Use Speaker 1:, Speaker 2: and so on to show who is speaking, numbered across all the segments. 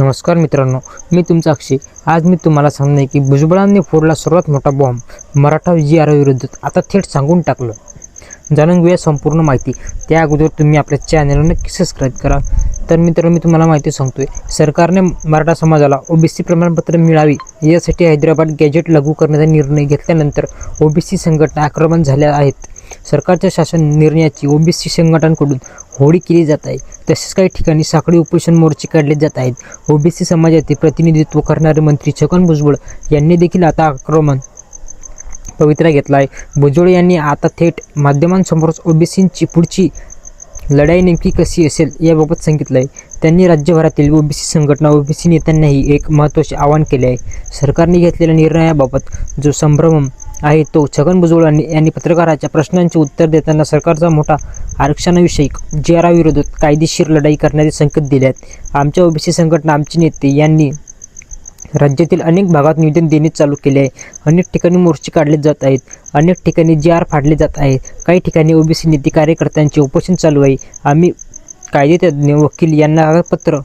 Speaker 1: नमस्कार मित्रांनो मी तुमचा अक्षय आज मी तुम्हाला सांगणे की भुजबळांनी फोडला सर्वात मोठा बॉम्ब मराठा जी आर विरुद्ध आता थेट सांगून टाकलं. जाणून घेऊया संपूर्ण माहिती. त्या अगोदर तुम्ही आपल्या चॅनलला नक्की सबस्क्राईब करा. तर मित्रांनो मी तुम्हाला माहिती सांगतोय सरकारने मराठा समाजाला ओबीसी प्रमाणपत्र मिळावी यासाठी हैदराबाद गॅजेट लागू करण्याचा निर्णय घेतल्यानंतर ओबीसी संघटना आक्रमण झाल्या आहेत. सरकारच्या शासन निर्णयाची ओबीसी संघटनांकडून होळी केली जात आहे. तसेच काही ठिकाणी साखळी उपोषण मोर्चे काढले जात आहेत. ओबीसी समाजाचे प्रतिनिधित्व करणारे मंत्री छगन भुजबळ यांनी देखील आता आक्रमण पवित्रा घेतला आहे. भुजबळ यांनी आता थेट माध्यमांसमोरच ओबीसींची पुढची लढाई नेमकी कशी असेल याबाबत सांगितलं आहे त्यांनी राज्यभरातील ओबीसी संघटना ओबीसी नेत्यांनाही एक महत्त्वाचे आवाहन केले आहे. सरकारने घेतलेल्या निर्णयाबाबत जो संभ्रम आहे तो छगन भुजबळ यांनी यांनी पत्रकाराच्या प्रश्नांचे उत्तर देताना सरकारचा मोठा आरक्षणाविषयक जे आर विरोधात कायदेशीर लढाई करण्याचे संकेत दिले आहेत. आमच्या ओबीसी संघटना आमचे नेते यांनी राज्यातील अनेक भागात निवेदन देणे चालू केले आहे. अनेक ठिकाणी मोर्चे काढले जात आहेत. अनेक ठिकाणी जे आर फाडले जात आहेत. काही ठिकाणी ओबीसी नेते कार्यकर्त्यांचे उपोषण चालू आहे. आम्ही कायदेतज्ञ वकील यांना कागदपत्र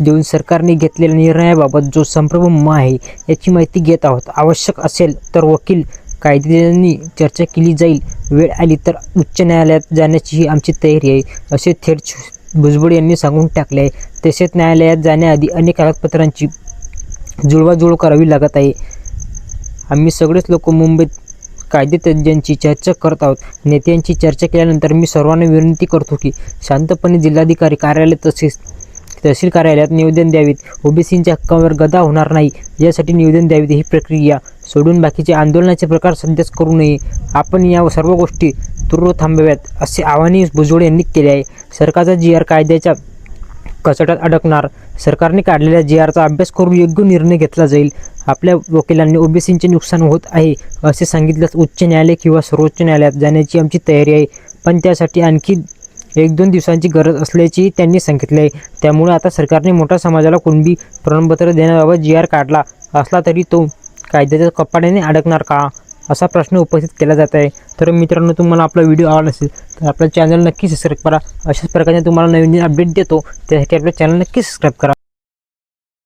Speaker 1: देऊन सरकारने घेतलेल्या निर्णयाबाबत जो संभ्रम आहे याची माहिती घेत आहोत. आवश्यक असेल तर वकील कायद्याने चर्चा केली जाईल. वेळ आली तर उच्च न्यायालयात जाण्याचीही आमची तयारी आहे असे थेट भुजबळ यांनी सांगून टाकले आहे. तसेच न्यायालयात जाण्याआधी अनेक कागदपत्रांची जुळवाजुळव करावी लागत आहे. आम्ही सगळेच लोक मुंबईत कायदेतज्ञांची चर्चा करत आहोत. नेत्यांची चर्चा केल्यानंतर मी सर्वांना विनंती करतो की शांतपणे जिल्हाधिकारी कार्यालय तसेच तहसील कार्यालयात निवेदन द्यावीत. ओबीसींच्या हक्कांवर गदा होणार नाही. यासाठी निवेदन द्यावीत ही प्रक्रिया. सोडून बाकीचे आंदोलनाचे प्रकार सध्याच करू नये. आपण या सर्व गोष्टी तुर्र थांबव्यात असे आवाहनही भुजबळ यांनी केले आहे. सरकारचा जी आर कायद्याच्या कचाट्यात अडकणार. सरकारने काढलेल्या जी आरचा अभ्यास करून योग्य निर्णय घेतला जाईल. आपल्या वकिलांनी ओबीसींचे नुकसान होत आहे असे सांगितल्यास उच्च न्यायालय किंवा सर्वोच्च न्यायालयात जाण्याची आमची तयारी आहे. पण त्यासाठी आणखी एक दोन दिवसांची गरज असल्याची त्यांनी सांगितले. आहे त्यामुळे आता सरकारने मोठ्या समाजाला कुणबी प्रमाणपत्र देण्याबाबत जी आर काढला असला तरी तो कायद्याच्या कपाड्याने अडकणार का? असा प्रश्न उपस्थित केला जात आहे तर मित्रांनो तुम्हाला आपला व्हिडिओ आवडला असेल तर आपला चॅनल नक्की सबस्क्राईब करा. अशाच प्रकारे तुम्हाला नवीन नवीन अपडेट देतो. त्यासाठी आपलं चॅनल नक्की सबस्क्राईब करा.